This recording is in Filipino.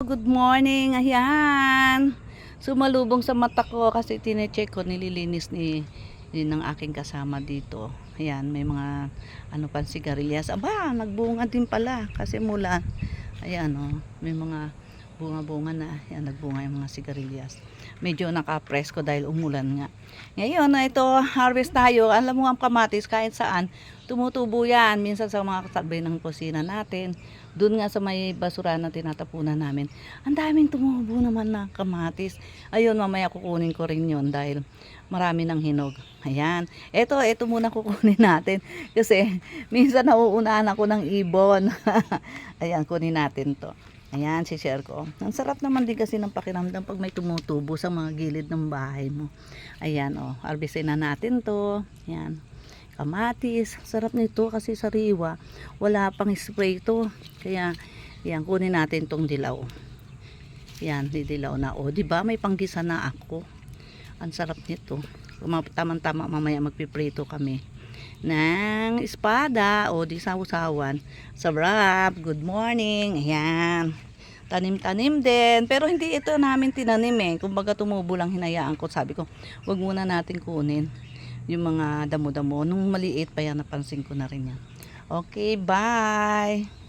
Good morning, ayan. Sumalubong sa mata ko kasi tinecheck ko, nililinis ni, ni ng aking kasama dito. Ayan, may mga ano pa sigarilyas. Aba, nagbunga din pala kasi mula. Ayan oh, may mga bunga-bunga na. Ayan, nagbunga yung mga sigarilyas. Medyo nakapresko dahil umulan nga. Ngayon na ito, harvest tayo. Alam mo ang kamatis kahit saan, tumutubo yan. Minsan sa mga katabi ng kusina natin. Doon nga sa may basura na tinatapunan namin. Ang daming tumubo naman na kamatis. Ayun, mamaya kukunin ko rin yon dahil marami ng hinog. Ayan. Ito, ito muna kukunin natin. Kasi minsan nauunahan ako ng ibon. Ayan, kunin natin to. Ayan, si-share ko. Ang sarap naman din kasi ng pakiramdam pag may tumutubo sa mga gilid ng bahay mo. Ayan, oh. Harvestin na natin to. Ayan. Kamatis. Sarap nito kasi sariwa. Wala pang spray to. Kaya, ayan, kunin natin tong dilaw. Ayan, didilaw na. O, di ba May panggisa na ako. Ang sarap nito. Tamang-tama mamaya magpiprito kami ng espada o di saw-sawan. Sarap. Good morning. Ayan. Tanim-tanim din. Pero hindi ito namin tinanim eh. Kumbaga tumubo lang hinayaan ko. Sabi ko, wag muna natin kunin yung mga damo-damo. Nung maliit pa yan, napansin ko na rin yan. Okay, bye!